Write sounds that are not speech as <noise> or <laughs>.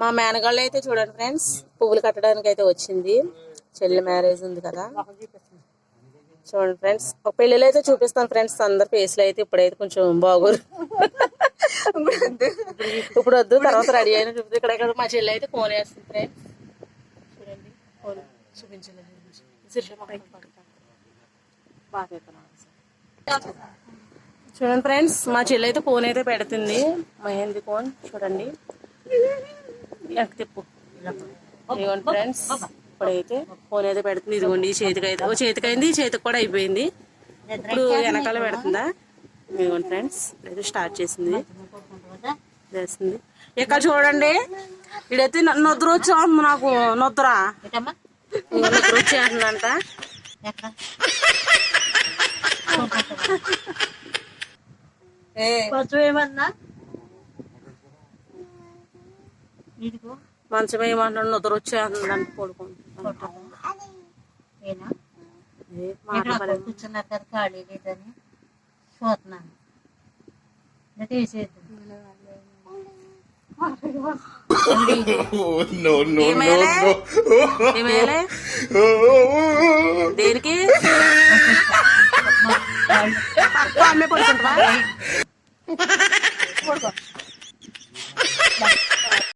మా మేనగాళ్ళు అయితే చూడండి ఫ్రెండ్స్ పువ్వులు కట్టడానికి అయితే వచ్చింది. చెల్లి మ్యారేజ్ ఉంది కదా. చూడండి ఫ్రెండ్స్ ఒక పెళ్ళిలో అయితే చూపిస్తాను ఫ్రెండ్స్ అందరి ఫేస్లో అయితే ఇప్పుడైతే కొంచెం బాగోరు ఇప్పుడు వద్దు తర్వాత రెడీ అయిన చూపిస్తే ఇక్కడ మా చెల్లి అయితే ఫోన్ వేస్తుంది ఫ్రెండ్స్. చూడండి ఫోన్ చూపించలేదు బాగా చూడండి ఫ్రెండ్స్ మా చెల్లి అయితే ఫోన్ అయితే పెడుతుంది. మహేంది ఫోన్ చూడండి. వెనక్కి తిప్పు. ఇదిగోండి ఫ్రెండ్స్ ఇప్పుడైతే ఫోన్ అయితే పెడుతుంది. ఇదిగోండి ఈ చేతికి అయితే ఓ చేతికి అయింది చేతికి కూడా అయిపోయింది. ఇప్పుడు వెనకాల పెడుతుందా? ఇదిగోండి ఫ్రెండ్స్ అయితే స్టార్ట్ చేసింది. చేస్తుంది. ఇక్కడ చూడండి ఇడైతే న- నిద్ర వచ్చా నాకు నిద్ర ఏంటమ్మా? ఇదిగో నిద్ర కొంచెం ఏమన్నా ఇదిగో. మంచం ఏమంటాడు? నిద్ర వచ్చేస్తుందంట పడుకుంటా నేనా? ఏ ఇక్కడ మాట్లాడలేదు. కూర్చున్నారు కదా ఖాళీ లేదని చూస్తున్నాను. ఇంకా తీసేద్దాం. Dame por comprar. <laughs>